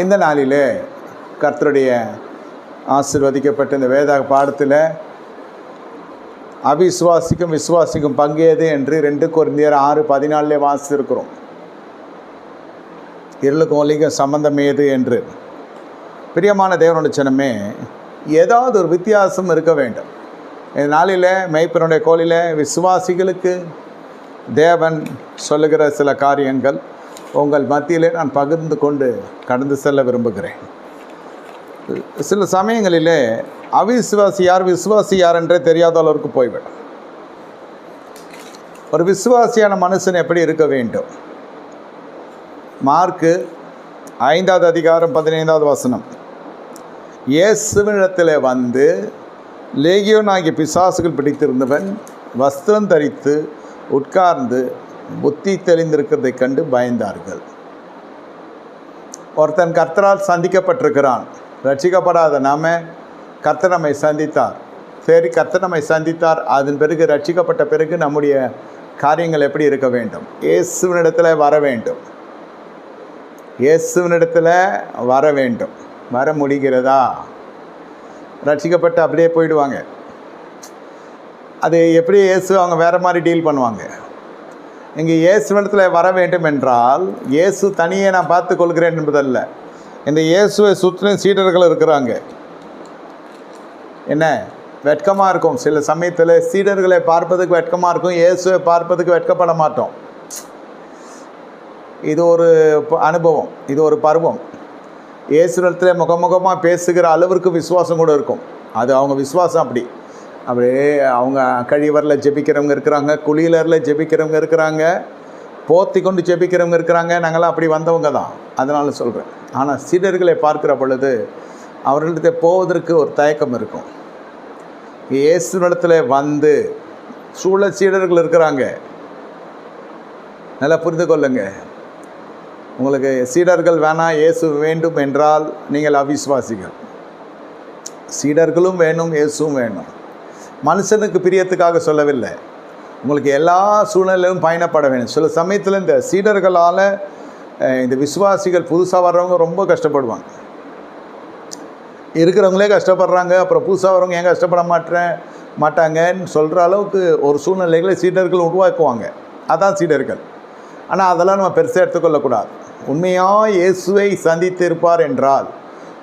இந்த நாளிலே கர்த்தருடைய ஆசிர்வதிக்கப்பட்ட இந்த வேத பாடத்தில் அவிசுவாசிக்கும் விசுவாசிக்கும் பங்கேது என்று ரெண்டு குருந்தியர் ஆறு பதினாலே வாசித்திருக்கிறோம். இருளுக்கும் ஒலிக்கும் சம்பந்தம் ஏது என்று. பிரியமான தேவனுடைய சின்னமே ஏதாவது ஒரு வித்தியாசம் இருக்க வேண்டும். இந்த நாளில் மெய்ப்பனுடைய கோலில் விசுவாசிகளுக்கு தேவன் சொல்லுகிற சில காரியங்கள். உங்கள் மத்தியிலே நான் பகிர்ந்து கொண்டு கடந்து செல்ல விரும்புகிறேன். சில சமயங்களிலே அவிசுவாசி யார் விசுவாசி யார் என்றே தெரியாத அளவுக்கு போய்விடும். ஒரு விசுவாசியான மனுஷன் எப்படி இருக்க வேண்டும்? மார்க்கு ஐந்தாவது அதிகாரம் பதினைந்தாவது வசனம். இயேசுவிடத்தில் வந்து லேகியோன் ஆகிய பிசாசுகள் பிடித்திருந்தவன் வஸ்திரம் தரித்து உட்கார்ந்து புத்தி தெளிந்திருக்கிறதைக் கண்டு பயந்தார்கள். ஒருத்தன் கர்த்தரால் சந்திக்கப்பட்டிருக்கிறான். ரட்சிக்கப்படாத நாம கர்த்தர் நம்மை சந்தித்தார். சரி கர்த்தர் நம்மை சந்தித்தார். அதன் பிறகு ரட்சிக்கப்பட்ட பிறகு நம்முடைய காரியங்கள் எப்படி இருக்க வேண்டும்? இயேசுவினிடத்தில் வர வேண்டும். இயேசுவினிடத்தில் வர வேண்டும். வர முடிகிறதா? ரட்சிக்கப்பட்டு அப்படியே போயிடுவாங்க. அது எப்படி இயேசு அவங்க வேறு மாதிரி டீல் பண்ணுவாங்க? இங்கே இயேசுவிடத்தில் வர வேண்டும் என்றால் இயேசு தனியே நான் பார்த்து கொள்கிறேன் என்பதல்ல. இந்த இயேசுவை சுற்றிலும் சீடர்கள் இருக்கிறாங்க. என்ன? வெட்கமாக இருக்கும். சில சமயத்தில் சீடர்களை பார்ப்பதுக்கு வெட்கமாக இருக்கும். இயேசுவை பார்ப்பதுக்கு வெட்கப்பட மாட்டோம். இது ஒரு ப- அனுபவம். இது ஒரு பருவம். இயேசுடத்தில் முகமுகமாக பேசுகிற அளவிற்கு விசுவாசம் கூட இருக்கும். அது அவங்க விசுவாசம் அப்படி. அப்படியே அவங்க கழிவரில் ஜெபிக்கிறவங்க இருக்கிறாங்க குளியலரில் ஜெபிக்கிறவங்க இருக்கிறாங்க போத்தி கொண்டு ஜெபிக்கிறவங்க இருக்கிறாங்க நாங்களாம் அப்படி வந்தவங்க தான். அதனால் சொல்கிறேன் ஆனால் சீடர்களை பார்க்கிற பொழுது அவர்களிடத்தை போவதற்கு ஒரு தயக்கம் இருக்கும். இயேசுனிடத்தில் வந்து சூழ சீடர்கள் இருக்கிறாங்க. நல்லா புரிந்து கொள்ளுங்க. உங்களுக்கு சீடர்கள் வேணாம் இயேசு வேண்டும் என்றால் நீங்கள் அவிஸ்வாசிகள் சீடர்களும் வேணும் இயேசுவும் வேணும். மனுஷனுக்கு பிரியத்துக்காக சொல்லவில்லை. உங்களுக்கு எல்லா சூழ்நிலையிலும் பயணப்பட வேண்டும். சில சமயத்தில் இந்த சீடர்களால் இந்த விசுவாசிகள் புதுசாக வர்றவங்க ரொம்ப கஷ்டப்படுவாங்க. இருக்கிறவங்களே கஷ்டப்படுறாங்க அப்புறம் புதுசாக வரவங்க ஏன் கஷ்டப்பட மாட்டேன் மாட்டாங்கன்னு சொல்கிற அளவுக்கு ஒரு சூழ்நிலைகளை சீடர்கள் உருவாக்குவாங்க. அதான் சீடர்கள். ஆனால் அதெல்லாம் நம்ம பெருசாக எடுத்துக்கொள்ளக்கூடாது. உண்மையாக இயேசுவை சந்தித்திருப்பார் என்றால்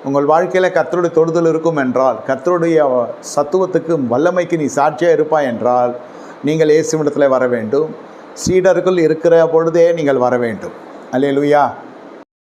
உங்கள் வாழ்க்கையில் கத்தருடைய தொடுதல் இருக்கும் என்றால் கத்தருடைய சத்துவத்துக்கும் வல்லமைக்கு நீ சாட்சியாக இருப்பாய் என்றால் நீங்கள் இயேசுமிடத்தில் வர வேண்டும். சீடர்கள் இருக்கிற பொழுதே நீங்கள் வர வேண்டும். அல்லேலூயா.